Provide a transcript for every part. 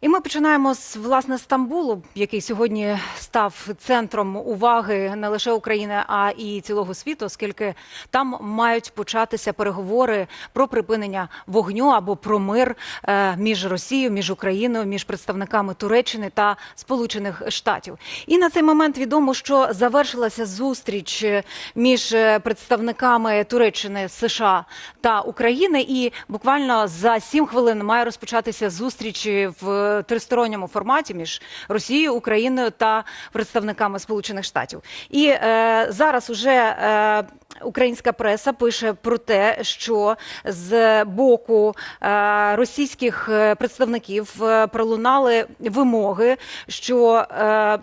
І ми починаємо з власне Стамбулу, який сьогодні став центром уваги не лише України, а і цілого світу, оскільки там мають початися переговори про припинення вогню або про мир е, між Росією, між Україною, між представниками Туреччини та Сполучених Штатів. І на цей момент відомо, що завершилася зустріч між представниками Туреччини, США та України. І буквально за сім хвилин має розпочатися зустріч в тристоронньому форматі між Росією, Україною та представниками Сполучених Штатів. І е, зараз уже е, українська преса пише про те, що з боку е, російських е, представників е, пролунали вимоги, що е,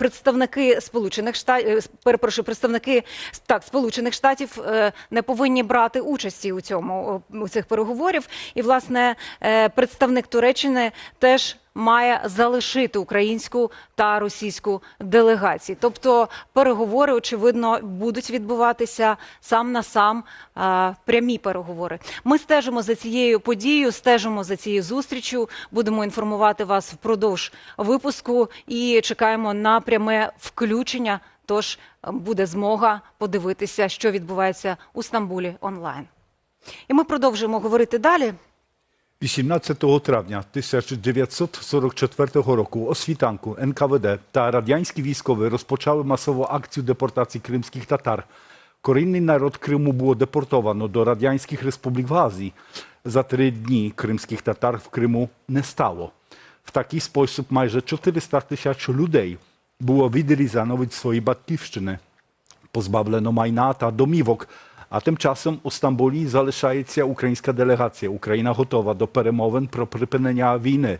Представники Сполучених Штатів, перепрошую, представники так Сполучених Штатів е, не повинні брати участі у цьому у цих переговорів. І власне е, представник Туреччини теж має залишити українську та російську делегації. Тобто переговори, очевидно, будуть відбуватися сам на сам е, прямі переговори. Ми стежимо за цією подією, стежимо за цією зустрічю. Будемо інформувати вас впродовж випуску і чекаємо на пряме включення. Тож е, буде змога подивитися, що відбувається у Стамбулі онлайн. І ми продовжуємо говорити далі. 18 травня 1944 року o світанку НКВД та радянські військові розпочали масову акцію депортації кримських татар. Корінний народ Криму було депортовано до радянських республік в Азії. За три дні кримських татар в Криму не стало. В такий спосіб майже 400 тисяч людей було відрізано від своєї батьківщини позбавлено майна та домівок. А тим часом у Стамбулі залишається українська делегація. Україна готова до перемовин про припинення війни.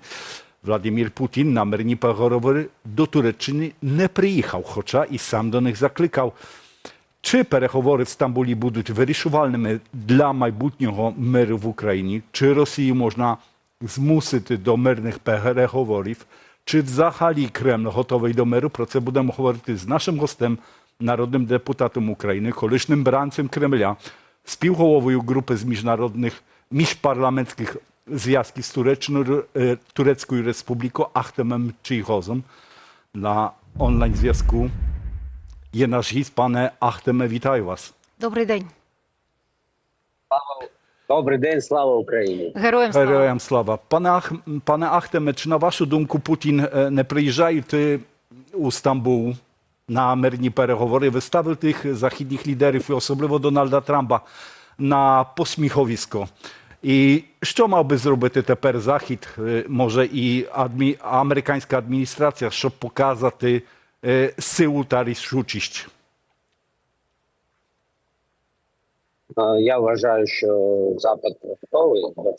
Владимир Путін на мирні переговори до Туреччини не приїхав, хоча і сам до них закликав. Чи переговори в Стамбулі будуть вирішувальними для майбутнього миру в Україні? Чи Росію можна змусити до мирних переговорів? Чи взагалі Кремль готовий до миру? Про це будемо говорити з нашим гостем, народним депутатом України, колишнім бранцем Кремля, співголовою групи з міжнародних міжпарламентських зв'язків з Туреччиною, е, Турецькою Республікою Ахтемом Чийгозом. На онлайн-зв'язку є наш гість, пане Ахтеме, вітаю вас. Добрий день, Добрий день, слава Україні. героям слава. Героям слава. Пане, Ах, пане Ахтеме, чи на вашу думку Путін е, не приїжджає йти у Стамбул на мирні переговори, виставив тих західних лідерів, і особливо Дональда Трампа, на посміховисько? І що мав би зробити тепер Захід, е, може і адмі... американська адміністрація, щоб показати е, силу та рішучість? Е, Я вважаю, що Запад готовий. до цього.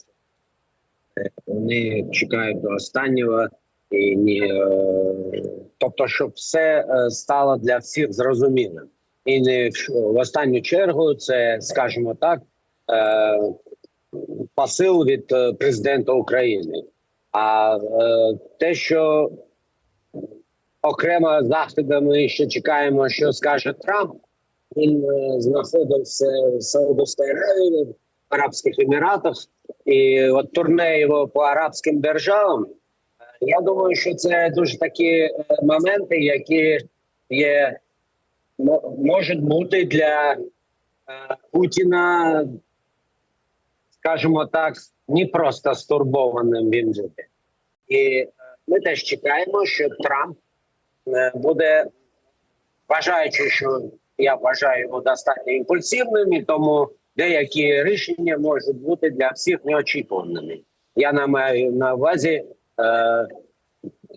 Е, Вони чекають до останнього, і ні, е, тобто, щоб все е, стало для всіх зрозумілим. І не в- останню чергу це, скажімо так, е, посил від президента України. А те, що окремо заходи ми ще чекаємо, що скаже Трамп. Він знаходився в Саудовській Арабських Еміратах, і от турне його по арабським державам. Я думаю, що це дуже такі е, моменти, які є можуть бути для е, Путіна, скажімо так, не просто стурбованим він буде. І е, ми теж чекаємо, що Трамп буде вважаючи, що я вважаю його достатньо імпульсивним, і тому деякі рішення можуть бути для всіх неочікуваними. Я маю на увазі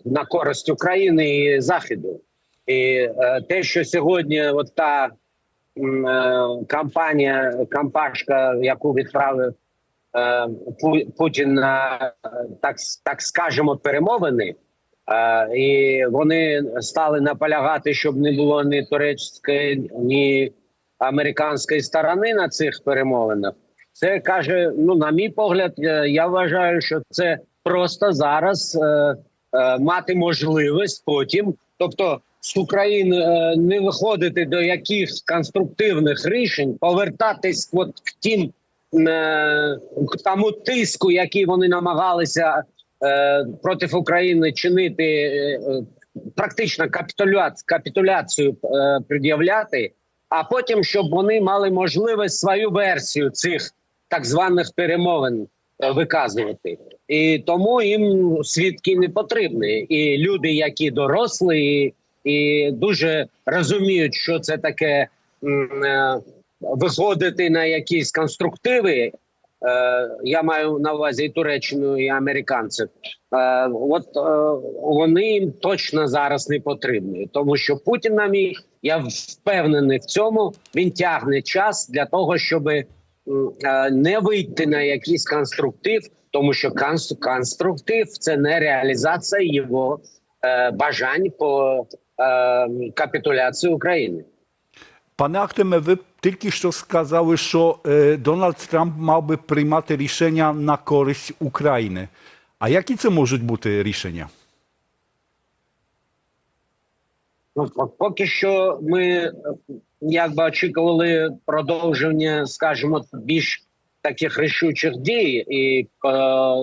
на користь України і Заходу. І е, те, що сьогодні от та е, кампанія, кампашка, яку відправив е, Пу- Путін на е, так, так скажемо перемовини, Е, і вони стали наполягати, щоб не було ні турецької, ні американської сторони на цих перемовинах. Це каже: ну, на мій погляд, е, я вважаю, що це просто зараз е, е, мати можливість потім, тобто з України е, не виходити до якихось конструктивних рішень, повертатись от к тим е, к тому тиску, який вони намагалися е, проти України чинити е, практично капітуля... капітуляцію е, пред'являти, а потім щоб вони мали можливість свою версію цих так званих перемовин виказувати. І тому їм свідки не потрібні. І люди, які дорослі, і, і дуже розуміють, що це таке е, виходити на якісь конструктиви. Е, я маю на увазі і Туреччину, і американців. Е, от е, вони їм точно зараз не потрібні, тому що Путін їх, я впевнений в цьому. Він тягне час для того, щоб не вийти на якийсь конструктив, тому що конструктив це не реалізація його е, бажань по е, капітуляції України. Пане Ахтеме, ви тільки що сказали, що е, Дональд Трамп мав би приймати рішення на користь України. А які це можуть бути рішення? Ну, поки що ми е, якби очікували продовження, скажімо, більш таких рішучих дій, і е,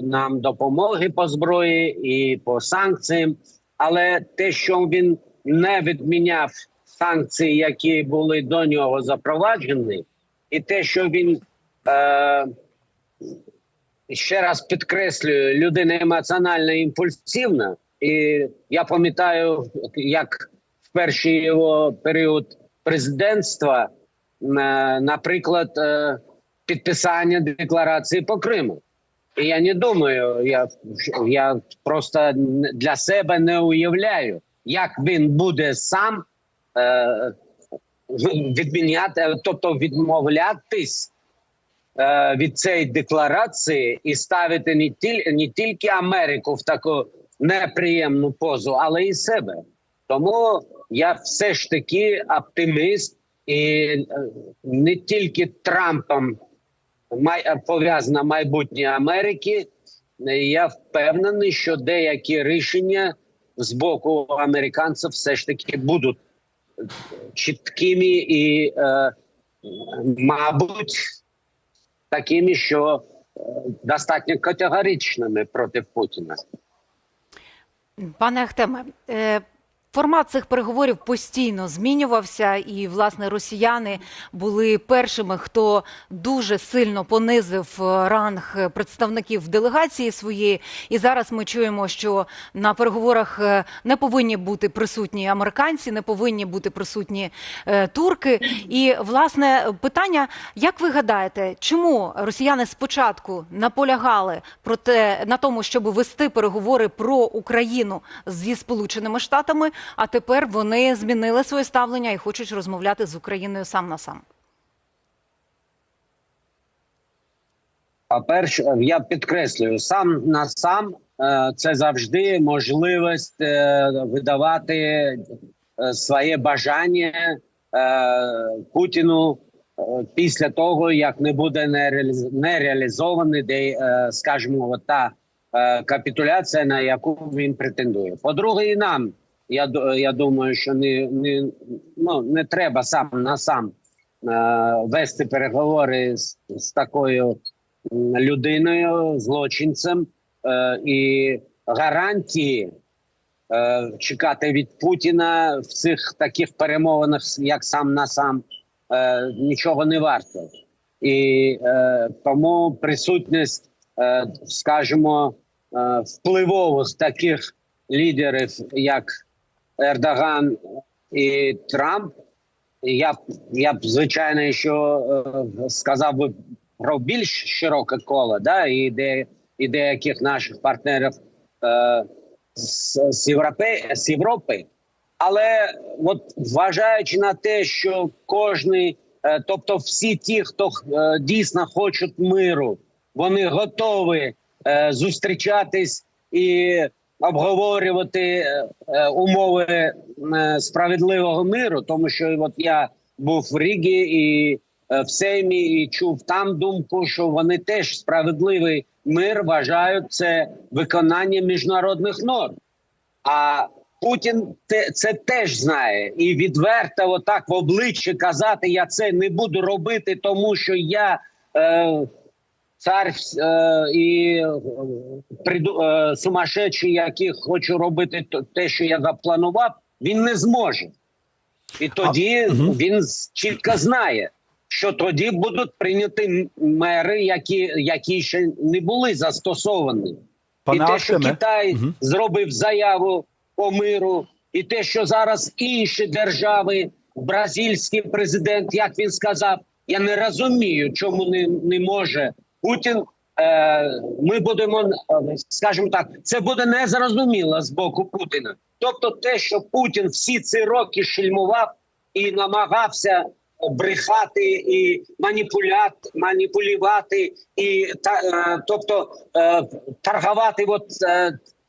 нам допомоги по зброї, і по санкціям. Але те, що він не відміняв санкції, які були до нього запроваджені, і те, що він е, ще раз підкреслюю, людина емоціонально імпульсивна, і я пам'ятаю, як в перший його період президентства, наприклад, е, підписання декларації по Криму. І я не думаю, я, я просто для себе не уявляю, як він буде сам е, відміняти, тобто відмовлятись е, від цієї декларації і ставити не, тіль, не тільки Америку в таку неприємну позу, але і себе. Тому я все ж таки оптиміст, і е, не тільки Трампом е, пов'язано майбутнє Америки. Я впевнений, що деякі рішення з боку американців все ж таки будуть чіткими і, е, мабуть, такими, що е, достатньо категоричними проти Путіна. Пане Ахтеме, формат цих переговорів постійно змінювався, і власне росіяни були першими, хто дуже сильно понизив е, ранг представників делегації своєї. І зараз ми чуємо, що на переговорах е, не повинні бути присутні американці, не повинні бути присутні е, турки. І власне питання: як ви гадаєте, чому росіяни спочатку наполягали про те на тому, щоб вести переговори про Україну зі Сполученими Штатами, а тепер вони змінили своє ставлення і хочуть розмовляти з Україною сам на сам? По-перше, я підкреслюю, сам на сам е, це завжди можливість е, видавати е, своє бажання Путіну після того, як не буде нереаліз- нереалізований, де, е, скажімо, та капітуляція, на яку він претендує. По-друге, і нам я я думаю, що не, не, ну, не треба сам на сам е, вести переговори з, з такою людиною, злочинцем, е, і гарантії е, чекати від Путіна в цих таких перемовинах, як сам на сам, е, нічого не варто. І е, тому присутність, е, скажімо, е, впливових таких лідерів, як Ердоган і Трамп, я б я б звичайно, що е, сказав би про більш широке коло, да, і де і деяких наших партнерів е, з, з, Європи, з Європи. Але от зважаючи на те, що кожний, е, тобто всі ті, хто е, дійсно хочуть миру, вони готові е, зустрічатись і обговорювати е, е, умови е, справедливого миру, тому що от я був в Рігі і в Сеймі і чув там думку, що вони теж справедливий мир вважають це виконання міжнародних норм. А Путін це теж знає і відверто, отак в обличчя казати: я це не буду робити, тому що я цар е, і е, приду, е, сумасшедший, який хоче робити те, що я запланував, він не зможе. І тоді він чітко знає, що тоді будуть прийняті м- мери, які, які ще не були застосовані. Пане і те, що Ахтеме, Китай Мгм. зробив заяву по миру, і те, що зараз інші держави, бразильський президент, як він сказав, я не розумію, чому не, не може Путін. Е, ми будемо, е, скажімо так, це буде незрозуміло з боку Путіна. Тобто, те, що Путін всі ці роки шельмував і намагався брехати і маніпулят, маніпулювати, і та, е, тобто торгувати от,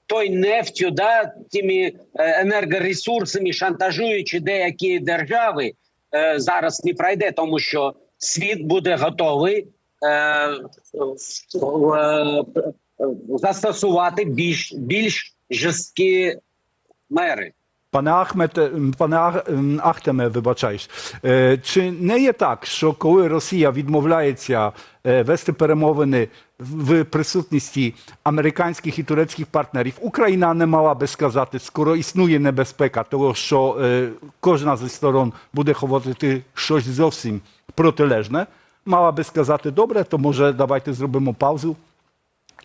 той нефтю, да, тими енергоресурсами, шантажуючи деякі держави, зараз не пройде, тому що світ буде готовий застосувати більш, більш жорсткі мери. Пане Ахмет, ем, пане ем, Ахтеме, вибачаюсь, Е, чи не є так, що коли Росія відмовляється е, вести перемовини в присутності американських і турецьких партнерів, Україна не мала би сказати, скоро існує небезпека того, що е, кожна зі сторон буде говорити щось зовсім протилежне, мала би сказати, добре, то може давайте зробимо паузу.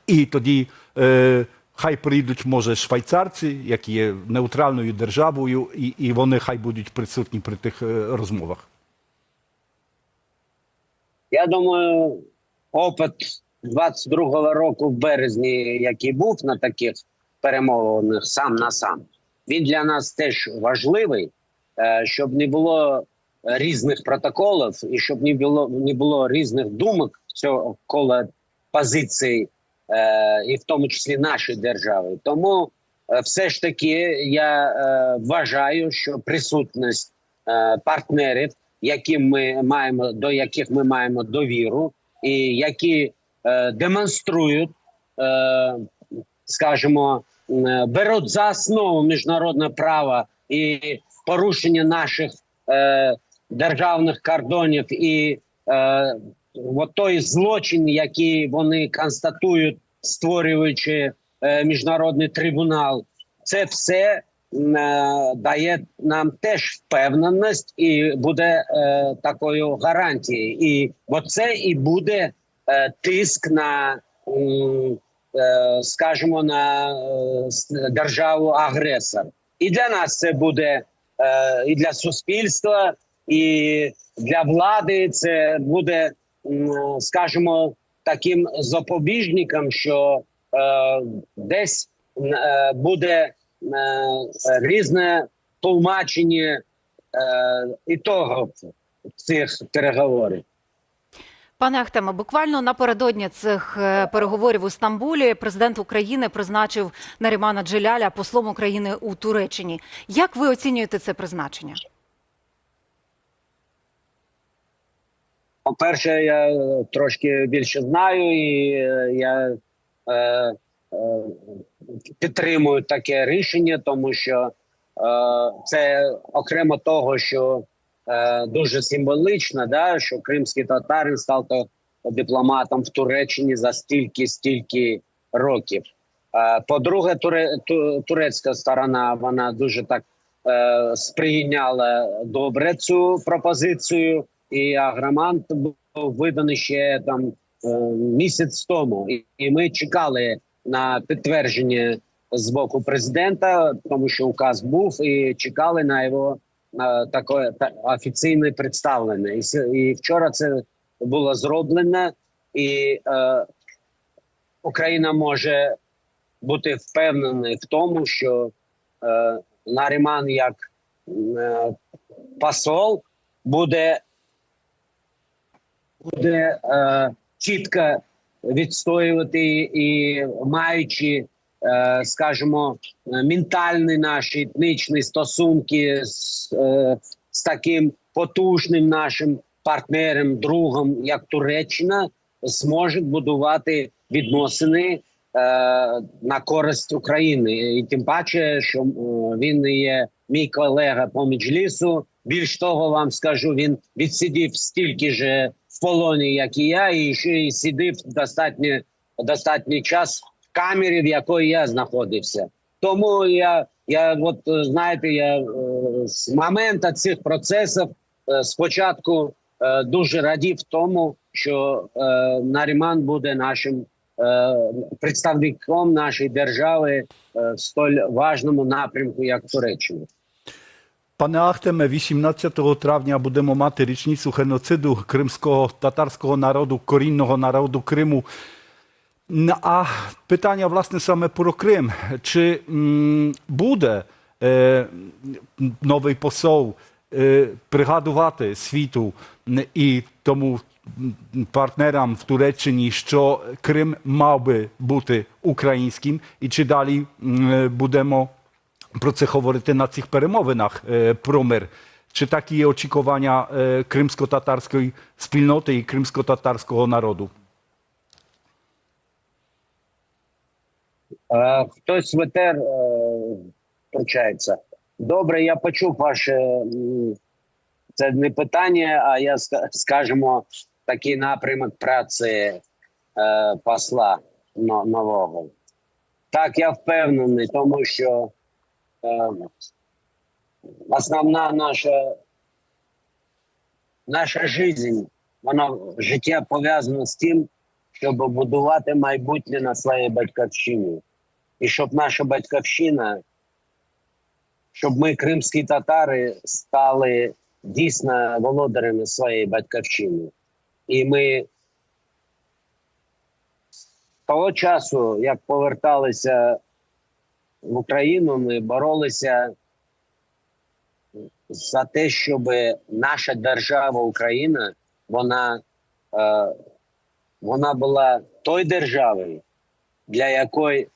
І тоді е, хай прийдуть, може, швейцарці, які є нейтральною державою, і, і вони хай будуть присутні при тих е, розмовах. Я думаю, опит 22-го року в березні, який був на таких перемовинах сам на сам, він для нас теж важливий, е, щоб не було різних протоколів і щоб не було не було різних думок цього кола позицій, е, і в тому числі нашої держави. Тому е, все ж таки я е, вважаю, що присутність е, партнерів, яким ми маємо до яких ми маємо довіру, і які е, демонструють, е, скажімо, е, беруть за основу міжнародне право і порушення наших е, державних кордонів і е, от той злочин, який вони констатують, створюючи е, міжнародний трибунал, це все е, дає нам теж впевненість і буде е, такою гарантією. І оце і буде е, тиск на, е, скажімо, на е, державу агресор. І для нас це буде е, і для суспільства, і для влади це буде, скажімо, таким запобіжником, що е, десь е, буде е, різне тлумачення е, ітогів цих переговорів. Пане Ахтеме, буквально напередодні цих е, переговорів у Стамбулі президент України призначив Нарімана Джеляля послом України у Туреччині. Як ви оцінюєте це призначення? По-перше, я е, трошки більше знаю, і е, я е, е, підтримую таке рішення, тому що е, це окремо того, що е, дуже символічно, да, що кримський татарин став то дипломатом в Туреччині за стільки стільки років. Е, по-друге, туре, ту, турецька сторона вона дуже так е, сприйняла добре цю пропозицію. І агромант був виданий ще там е, місяць тому, і, ми чекали на підтвердження з боку президента, тому що указ був, і чекали на його е, таке офіційне представлення. І, і вчора це було зроблено, і е, Україна може бути впевнена в тому, що е, Наріман як е, посол буде буде е, чітко відстоювати і маючи, е, скажімо, ментальні наші етнічні стосунки з, е, з таким потужним нашим партнером, другом, як Туреччина, зможе будувати відносини е, на користь України, і тим паче, що е, він є мій колега по Меджлісу. Більш того, вам скажу, він відсидів стільки ж в полоні, як і я, і ще й сидів достатньо, достатній час в камері, в якої я знаходився. Тому я, я от знаєте, я е, з моменту цих процесів е, спочатку е, дуже радів тому, що Наріман буде нашим представником нашої держави в столь важному напрямку, як Туреччина. Пане Ахтеме, 18 травня будемо мати річницю геноциду кримського татарського народу, корінного народу Криму. А питання, власне, саме про Крим. Чи буде е, новий посол е, пригадувати світу і тому партнерам в Туреччині, що Крим мав би бути українським, і чи далі е, будемо про це говорити на цих перемовинах е, про мир? Є очікування е, кримсько-татарської спільноти і кримсько-татарського народу? Е, Хтось в етер е, втручається. Добре, я почув ваше це не питання, а я ска- скажімо, такий напрямок праці е, посла нового. Так, я впевнений, тому що основна наша наша життя, вона життя пов'язана з тим, щоб будувати майбутнє на своїй батьківщині. І щоб наша батьківщина, щоб ми, кримські татари, стали дійсно володарями своєї батьківщини. І ми з того часу, як поверталися в Україну, ми боролися за те, щоб наша держава Україна, вона, е, вона була той державою, для якої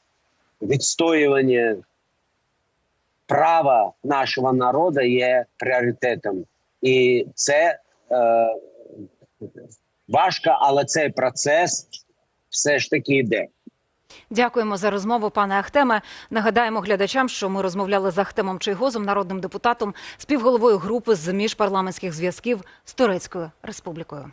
відстоювання права нашого народу є пріоритетом. І це е, важко, але цей процес все ж таки йде. Дякуємо за розмову, пане Ахтеме. Нагадаємо глядачам, що ми розмовляли з Ахтемом Чайгозом, народним депутатом, співголовою групи з міжпарламентських зв'язків з Турецькою Республікою.